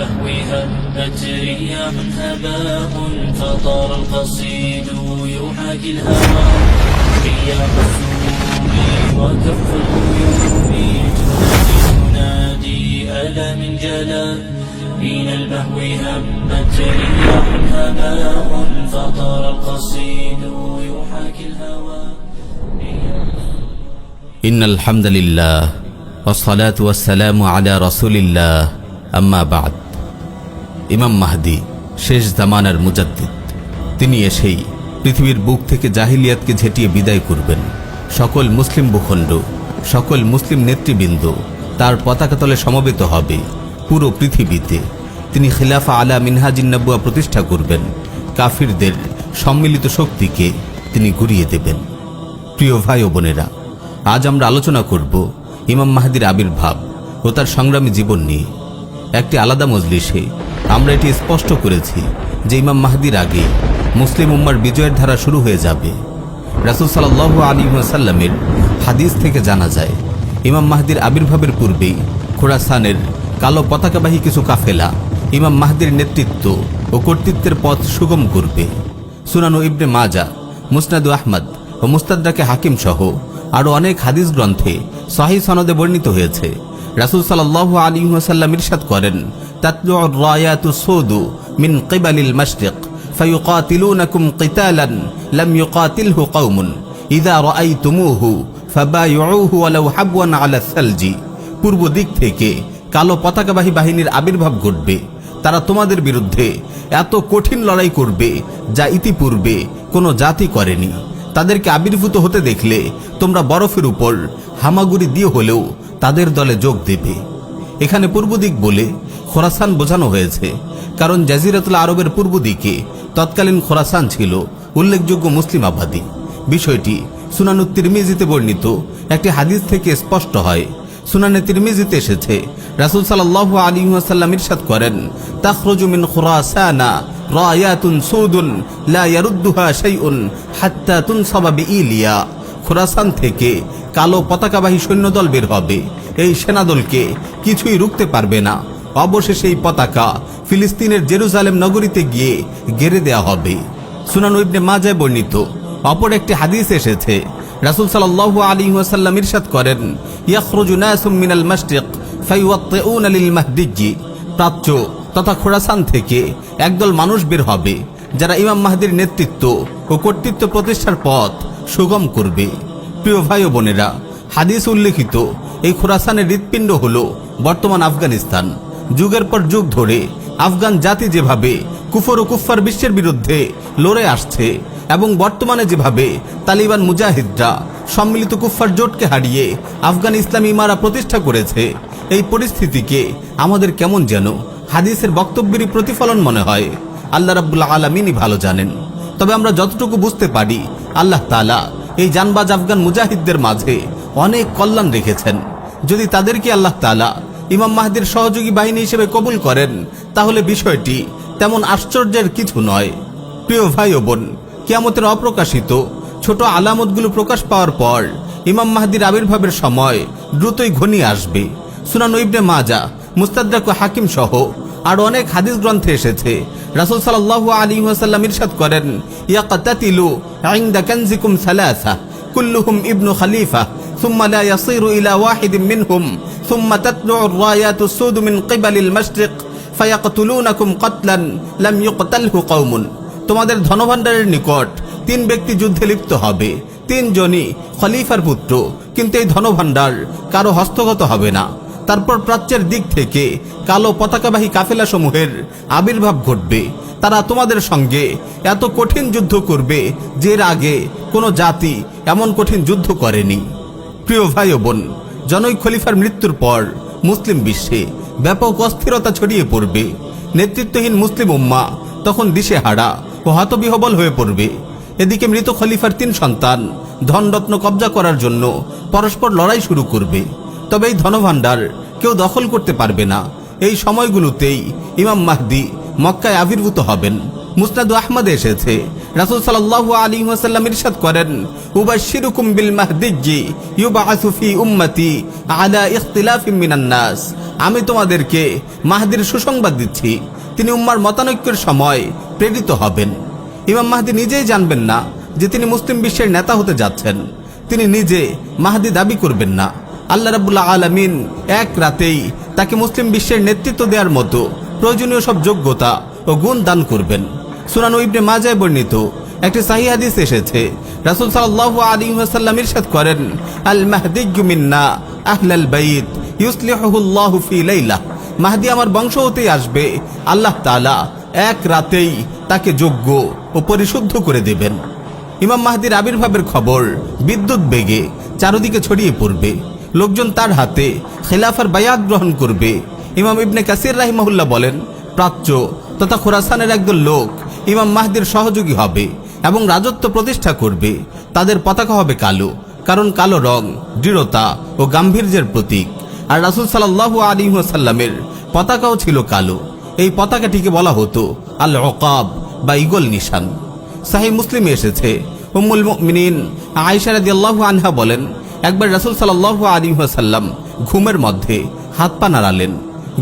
هبت رياح هباء فطار القصيد يحاكي الهوى رياح السرور وكف الغيوم تنادي ألا من جلا من البهو هبت رياح هباء فطار القصيد يحاكي الهوى إن الحمد لله والصلاة والسلام على رسول الله أما بعد. ইমাম মাহদি শেষ জামানার মুজাদ্দিদ। তিনি এসেই পৃথিবীর বুক থেকে জাহিলিয়াতকে ঝেঁটিয়ে বিদায় করবেন। সকল মুসলিম ভূখণ্ড, সকল মুসলিম নেতৃবৃন্দ তার পতাকা তলে সমবেত হবে পুরো পৃথিবীতে। তিনি খিলাফা আলা মিনহাজিন্নাবুয়া প্রতিষ্ঠা করবেন। কাফিরদের সম্মিলিত শক্তিকে তিনি গুড়িয়ে দেবেন। প্রিয় ভাই ও বোনেরা, আজ আমরা আলোচনা করব ইমাম মাহাদির আবির্ভাব ও তার সংগ্রামী জীবন নিয়ে। একটি আলাদা মজলিসে আমরা এটি স্পষ্ট করেছি যে ইমাম মাহাদির আগে মুসলিম উম্মার বিজয়ের ধারা শুরু হয়ে যাবে। রাসুল সাল্লাহ আলী সাল্লামের হাদিস থেকে জানা যায়, ইমাম মাহাদির আবির্ভাবের পূর্বেই খোরাসানের কালো পতাকাবাহী কিছু কাফেলা ইমাম মাহাদির নেতৃত্ব ও কর্তৃত্বের পথ সুগম করবে। সুনানু ইবনে মাজা মুসনাদু আহমদ ও মুস্তাদাকে হাকিম সহ আরও অনেক হাদিস গ্রন্থে সহি সনদে বর্ণিত হয়েছে। রাসুল সাল্লাহ আলী ওয়াসাল্লাম ইরশাদ করেন তাতলু রায়াতু সৌদু মিন কিবালিল মাশরিক, ফায়ুকাতিলুনাকুম কিতালান লাম ইউকাতিলহু কওমুন, ইদা রাআইতুমুহু ফাবায়ুহু ওয়ালাউ হাবওয়ান আলা সালজি, পূর্ব দিক থেকে কালো পতাকাবাহী বাহিনীর আবির্ভাব ঘটবে, তারা তোমাদের বিরুদ্ধে এত কঠিন লড়াই করবে যা ইতিপূর্বে কোনো জাতি করেনি। তাদেরকে আবির্ভূত হতে দেখলে তোমরা বরফের উপর হামাগুড়ি দিয়ে হলেও তাদের দলে যোগ দেবে। এখানে পূর্ব দিক বলে খোরাসান বোঝানো হয়েছে, কারণ জাজিরাতুল আরবের পূর্ব দিকে তৎকালীন খোরাসান ছিল উল্লেখযোগ্য মুসলিম আবাদী। বিষয়টি সুনানু তিরমিজিতে বর্ণিত। একটি হাদিস থেকে স্পষ্ট হয়, সুনানে তিরমিজিতে এসেছে, রাসুল সাল্লাহ আলী ওয়াসাল্লাম ইরশাদ করেন, তাখরুজু মিন খুরাসানা রায়াতুন সৌদুন লা ইয়ারুদ্দুহা শাইউন হাত্তা তুনসাবা বিইলিয়া। খোরাসান থেকে কালো পতাকাবাহী সৈন্যদল বের হবে। এই সেনাদলকে কিছুই রুখতে পারবে না। অবশেষে এই পতাকা ফিলিস্তিনের জেরুজালেম নগরীতে গিয়ে গেড়ে দেয়া হবে। সুনান ইবনে মাজায় বর্ণিত। অপর একটি হাদিস এসেছে। রাসূল সাল্লাল্লাহু আলাইহি ওয়াসাল্লাম ইরশাদ করেন, ইয়াখরুজু মিনাল মাশরিক ফায়ুওয়াত্তিউনা লিল মাহদিজি প্রাচ্য তথা খোরাসান থেকে একদল মানুষ বের হবে, যারা ইমাম মাহদির নেতৃত্ব ও কর্তৃত্ব প্রতিষ্ঠার পথ সুগম করবে। প্রিয় ভাই বোনেরা, হাদিস উল্লেখিত। এই খোরাসানের হৃৎপিণ্ড হল বর্তমান আফগানিস্তান। যুগের পর যুগ ধরে আফগান জাতি যেভাবে কুফর ও কুফার বিশ্বের বিরুদ্ধে লড়ে আসছে এবং বর্তমানে যেভাবে তালিবান মুজাহিদরা সম্মিলিত কুফার জোটকে হারিয়ে আফগান ইসলামী ইমারা প্রতিষ্ঠা করেছে, এই পরিস্থিতিকে আমাদের কেমন যেন হাদিসের বক্তব্যেরই প্রতিফলন মনে হয়। আল্লাহ রাব্বুল আলমিনই ভালো জানেন। তবে আমরা যতটুকু বুঝতে পারি আল্লাহ তালা এই জানবাজ আফগান মুজাহিদদের মাঝে অনেক কল্যাণ রেখেছেন। যদি তাদেরকে আল্লাহ তালা ইমাম মাহদির সহযোগী বাহিনী হিসেবে কবুল করেন, তাহলে বিষয়টি তেমন আশ্চর্যের কিছু নয়। প্রিয় ভাই ও বোন, কিয়ামতের অপ্রকাশিত ছোট আলামতগুলো প্রকাশ পাওয়ার পর ইমাম মাহদির আবির্ভাবের সময় দ্রুতই ঘনিয়ে আসবে। সুনান ইবনে মাজা মুস্তাদ্রাক ও হাকিম সহ আর অনেক হাদিস গ্রন্থে এসেছে রাসূল সাল্লাল্লাহু আলাইহি ওয়াসাল্লাম ইরশাদ করেন ইয়াকাতাতিলু ইনদা কানজিকুম সালাসা কুল্লুহুম ইবনু খলিফা ثم لا يصير إلى واحد منهم ثم تتبع الرايات السود من قبل المشرق فيقتلونكم قتلا لم يقتله قوم তোমাদের ধনভাণ্ডারের নিকট তিন ব্যক্তি যুদ্ধে লিপ্ত হবে তিনজনই খলিফার পুত্র কিন্তু এই ধনভাণ্ডার কারো হস্তগত হবে না তারপর প্রাচ্যের দিক থেকে কালো পতাকাবাহী কাফেলা সমূহের আবির্ভাব ঘটবে। তারা তোমাদের সঙ্গে এত কঠিন যুদ্ধ করবে যে আগে কোনো জাতি এমন কঠিন যুদ্ধ করেনি। প্রিয় ভাই বোন, জনৈক খলিফার মৃত্যুর পর মুসলিম বিশ্বে ব্যাপক অস্থিরতা ছড়িয়ে পড়বে। নেতৃত্বহীন মুসলিম উম্মা তখন দিশে হারা ও হতবিহবল হয়ে পড়বে। এদিকে মৃত খলিফার তিন সন্তান ধনরত্ন কবজা করার জন্য পরস্পর লড়াই শুরু করবে। তবে এই ধনভাণ্ডার কেউ দখল করতে পারবে না। এই সময়গুলোতেই ইমাম মাহদি মক্কায় আবির্ভূত হবেন। মুসনাদু আহমদে এসেছে। রাসূল সাল্লাল্লাহু আলাইহি ওয়াসাল্লাম ইরশাদ করেন, উবাশশিরুকুম বিল মাহদিজি ইউবআসু ফি উম্মতি আলা ইখতিলাফিন মিনান নাস। আমি তোমাদেরকে মাহাদির সুসংবাদ দিচ্ছি। তিনি উম্মার মতানৈক্যের সময় প্রেরিত হবেন। ইমাম মাহাদি নিজেই জানবেন না যে তিনি মুসলিম বিশ্বের নেতা হতে যাচ্ছেন। তিনি নিজে মাহাদি দাবি করবেন না। আল্লাহ রাবুল্লাহ আলমিন এক রাতেই তাকে মুসলিম বিশ্বের নেতৃত্ব দেওয়ার মতো প্রয়োজনীয় সব যোগ্যতা ও গুণ দান করবেন। সুনানু ইবনে মাজায় বর্ণিত একটি সাহি হাদিস এসেছে, রাসূল সাল্লাল্লাহু আলাইহি ওয়াসাল্লাম ইরশাদ করেন, আল মাহদিয়্যু মিন্না আহলাল বাইত ইউসলিহুল্লাহু মাহদি আমার বংশ হতেই আসবে, আল্লাহ তাআলা এক রাতেই তাকে যোগ্য ও পরিশুদ্ধ করে দেবেন। ইমাম মাহদির আবির্ভাবের খবর বিদ্যুৎ বেগে চারদিকে ছড়িয়ে পড়বে। লোকজন তার হাতে খেলাফার বায়াত গ্রহণ করবে। ইমাম ইবনে কাসির রাহিমাহুল্লাহ বলেন, প্রাচ্য তথা খোরাসানের একদল লোক ইমাম মাহদির সহযোগী হবে এবং রাজত্ব প্রতিষ্ঠা করবে। তাদের পতাকা হবে কালো, কারণ কালো রং, দৃঢ়তা ও গাম্ভীর্যের প্রতীক। আর রাসুল সাল্লাহ আলী সাল্লামের পতাকাও ছিল কালো। এই পতাকাটিকে বলা হতো আল অকাব বা ইগল নিশান। সাহি মুসলিমে এসেছে। উম্মুল মুমিনিন আয়েশা রাদিয়াল্লাহু আনহা বলেন একবার রাসূল সাল্লাল্লাহু আলাইহি ওয়াসাল্লাম ঘুমের মধ্যে হাত পা নাড়ালেন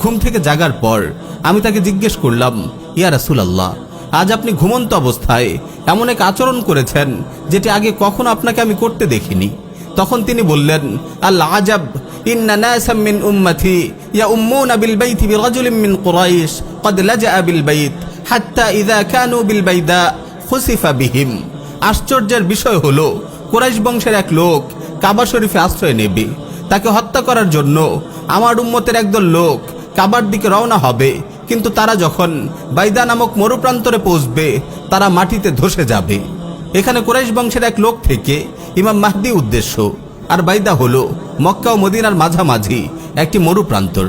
ঘুম থেকে জাগার পর আমি তাকে জিজ্ঞেস করলাম ইয়া রাসূলুল্লাহ আজ আপনি ঘুমন্ত অবস্থায় এমন এক আচরণ করেছেন যেটি আগে কখনো আপনাকে আমি করতে দেখিনি তখন তিনি বললেন আল আজাব ইন্না নাসাম মিন উম্মতি ইয়াউম্মুনা বিল বাইতি বিরাজুলিন মিন কুরাইশ قد لجأ بالبيت حتى إذا كانوا بالبيداء খুসিফা বিহিম আশ্চর্যের বিষয় হলো কুরাইশ বংশের এক লোক কাবা শরীফে আশ্রয় নেবে। তাকে হত্যা করার জন্য আমার উম্মতের একদল লোক কাবার দিকে রওনা হবে। কিন্তু তারা যখন বাইদা নামক মরুপ্রান্তরে পৌঁছবে, তারা মাটিতে ধসে যাবে। এখানে কুরাইশ বংশের এক লোক থেকে ইমাম মাহদি উদ্দেশ্য। আর বাইদা হলো মক্কা ও মদিনার মাঝামাঝি একটি মরুপ্রান্তর।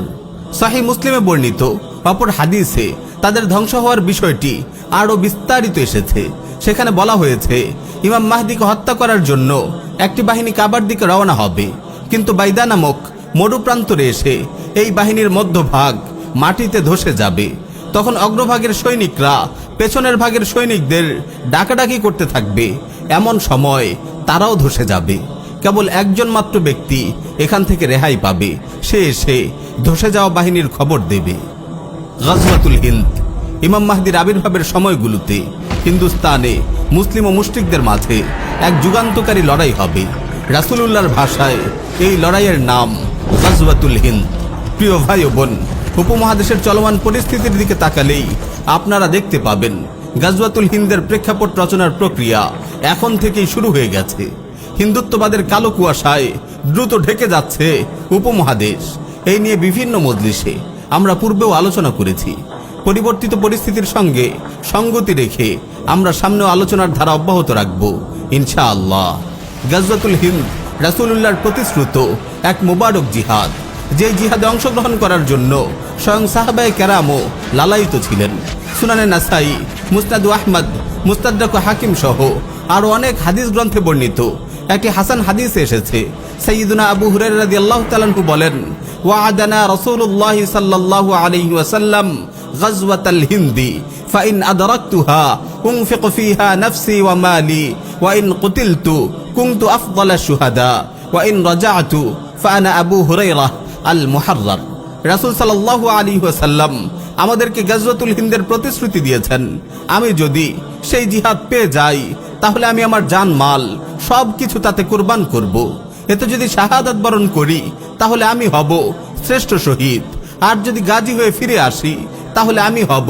সাহি মুসলিমে বর্ণিত অপর হাদিসে তাদের ধ্বংস হওয়ার বিষয়টি আরও বিস্তারিত এসেছে। সেখানে বলা হয়েছে, ইমাম মাহদিকে হত্যা করার জন্য একটি বাহিনী কাবার দিকে রওনা হবে। কিন্তু বাইদা নামক মরুপ্রান্তরে এসে এই বাহিনীর মধ্যভাগ মাটিতে ধসে যাবে। তখন অগ্রভাগের সৈনিকরা পেছনের ভাগের সৈনিকদের ডাকাডাকি করতে থাকবে। এমন সময় তারাও ধসে যাবে। কেবল একজন মাত্র ব্যক্তি এখান থেকে রেহাই পাবে। সে এসে ধসে যাওয়া বাহিনীর খবর দেবে। গজওয়াতুল হিন্দ, ইমাম মাহদির আবির্ভাবের সময়গুলোতে হিন্দুস্তানে মুসলিম ও মুশরিকদের মাঝে এক যুগান্তকারী লড়াই হবে। রাসূলুল্লাহর ভাষায় এই লড়াইয়ের নাম গজওয়াতুল হিন্দ। প্রিয় ভাই ও বোন, উপমহাদেশের চলমান পরিস্থিতির দিকে তাকালেই আপনারা দেখতে পাবেন, গাজওয়াতুল হিন্দের প্রেক্ষাপট রচনার প্রক্রিয়া এখন থেকেই শুরু হয়ে গেছে। হিন্দুত্ববাদের কালো কুয়াশায় দ্রুত ঢেকে যাচ্ছে উপমহাদেশ। এই নিয়ে বিভিন্ন মজলিসে আমরা পূর্বেও আলোচনা করেছি। পরিবর্তিত পরিস্থিতির সঙ্গে সঙ্গতি রেখে আমরা সামনেও আলোচনার ধারা অব্যাহত রাখব ইনশা আল্লাহ গাজওয়াতুল হিন্দ, রাসূলুল্লাহর প্রতিশ্রুত এক মোবারক জিহাদ যে জিহাদে অংশগ্রহণ করার জন্য স্বয়ং সাহাবায়ে কেরামও লালায়িত ছিলেন। সুনানে নাসাই মুস্তাদু আহমদ মুস্তাদ্দাক হাকিম সহ আরও অনেক হাদিস গ্রন্থে বর্ণিত। একটি হাসান হাদিস এসেছে সৈয়দুনা আবু হুরায়রা রাদিয়াল্লাহু তাআলাহু বলেন ওয়াদানা রাসূলুল্লাহ সাল্লাল্লাহু আলাইহি ওয়াসাল্লাম গাজওয়াতাল হিন্দি, ফাইন আদরাকতুহা, উনফিক ফিহা নাফসি ওয়া মালি, ওয়া ইন কুতিলতু, কুনতু আফদালা শুহাদা, ওয়া ইন রাজা'তু ফাআনা আবু হুরায়রা আল মুহাররার রাসূল সাল্লাল্লাহু আলাইহি ওয়াসাল্লাম আমাদেরকে গাজওয়াতুল হিন্দের প্রতিশ্রুতি দিয়েছেন, আমি যদি সেই জিহাদ পেয়ে যাই, তাহলে আমি আমার জান, মাল সব কিছু তাতে কুরবান করব। এতে যদি শাহাদাত বরণ করি, তাহলে আমি হব শ্রেষ্ঠ শহীদ আর যদি গাজী হয়ে ফিরে আসি তাহলে আমি হব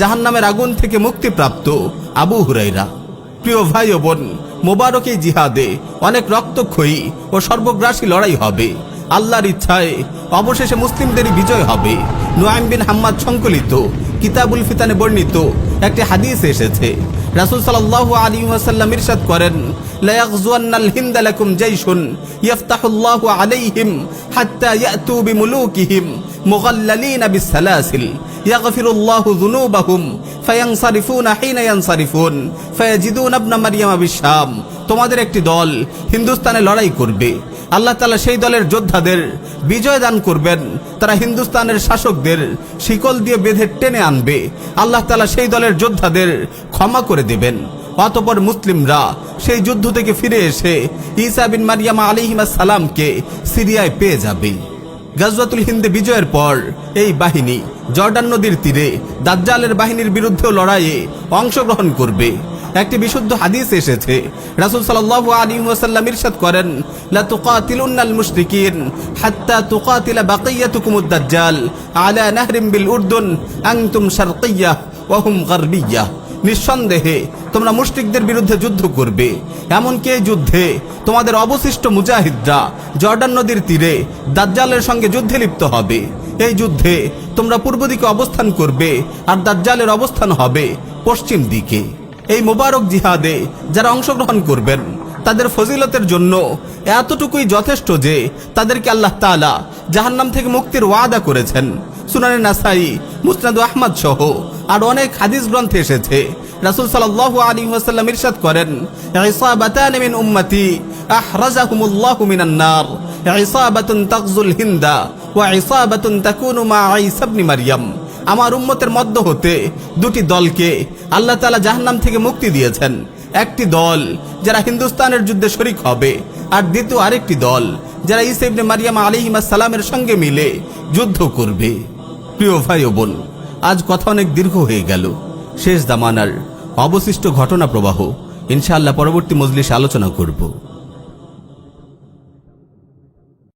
জাহান্নামের আগুন থেকে মুক্তিপ্রাপ্ত আবু হুরাইরা প্রিয় ভাই ও বোন, মোবারক এই জিহাদে অনেক রক্তক্ষয়ী ও সর্বগ্রাসী লড়াই হবে। আল্লাহর ইচ্ছায় অবশেষে মুসলিমদেরই বিজয় হবে। নুয়াইম বিন হাম্মাদ সংকলিত, কিতাবুল ফিতানে বর্ণিত একটি হাদিস এসেছে। রাসূল সাল্লাল্লাহু আলাইহি ওয়াসাল্লাম ইরশাদ করেন লা ইয়াগজুয়ান্নাল হিন্দ লাকুম জাইশুন ইয়াফতাহুল্লাহু আলাইহিম হাত্তা ইয়াতু বিমুলুকিহিম মুগাল্লালিনা বিসসালাসিল ইয়াগফিরুল্লাহু যুনুবাহুম, ফায়ানসারিফুনা হিনা ইয়ানসারিফুন, ফায়াজিদুনা ইবনা মারইয়ামা বিশাম তোমাদের একটি দল হিন্দুস্তানে লড়াই করবে। আল্লাহ তালা সেই দলের যোদ্ধাদের বিজয় দান করবেন। তারা হিন্দুস্তানের শাসকদের শিকল দিয়ে বেঁধে টেনে আনবে। আল্লাহ তালা সেই দলের যোদ্ধাদের ক্ষমা করে দেবেন। অতপর মুসলিমরা সেই যুদ্ধ থেকে ফিরে এসে ঈসা বিন মারিয়ামা আলিহিমা সালামকে সিরিয়ায় পেয়ে যাবে। গাজওয়াতুল হিন্দে বিজয়ের পর এই বাহিনী জর্ডান নদীর তীরে দাজ্জালের বাহিনীর বিরুদ্ধেও লড়াইয়ে অংশগ্রহণ করবে। একটি বিশুদ্ধ হাদিস এসেছে। রাসূল সাল্লাল্লাহু আলাইহি ওয়াসাল্লাম ইরশাদ করেন, লা হাত্তা আলা নাহরিম বিল উর্দুন হুম নিঃসন্দেহে তোমরা মুশরিকদের বিরুদ্ধে যুদ্ধ করবে। এমনকি এই যুদ্ধে তোমাদের অবশিষ্ট মুজাহিদরা জর্ডান নদীর তীরে দাজ্জালের সঙ্গে যুদ্ধে লিপ্ত হবে। এই যুদ্ধে তোমরা পূর্ব দিকে অবস্থান করবে আর দাজ্জালের অবস্থান হবে পশ্চিম দিকে। এই মোবারক জিহাদে যারা অংশগ্রহণ করবেন, তাদের ফজিলতের জন্য এতটুকুই যথেষ্ট যে তাদেরকে আল্লাহ তাআলা জাহান্নাম থেকে মুক্তির ওয়াদা করেছেন। সুনানে নাসাই, মুসনাদু আহমদ সহ আর অনেক হাদিস গ্রন্থে এসেছে। রাসূল সাল্লাল্লাহু আলাইহি ওয়াসাল্লাম ইরশাদ করেন মিন উম্মতি আহরাজাহুমুল্লাহু মিনান নার, ইসাবাতুন তাগজুল হিন্দা মা আমার উম্মতের মধ্য হতে দুটি দলকে আল্লাহ তাআলা জাহান্নাম থেকে মুক্তি দিয়েছেন। একটি দল যারা হিন্দুস্তানের যুদ্ধে শরিক হবে আর দ্বিতীয় আরেকটি দল যারা ঈসা ইবনে মারিয়াম আলাইহিস সালামের সঙ্গে মিলে যুদ্ধ করবে। প্রিয় ভাই ও বোন, আজ কথা অনেক দীর্ঘ হয়ে গেল। শেষ দামানার অবশিষ্ট ঘটনা প্রবাহ। ইনশাআল্লাহ পরবর্তী মজলিসে আলোচনা করব।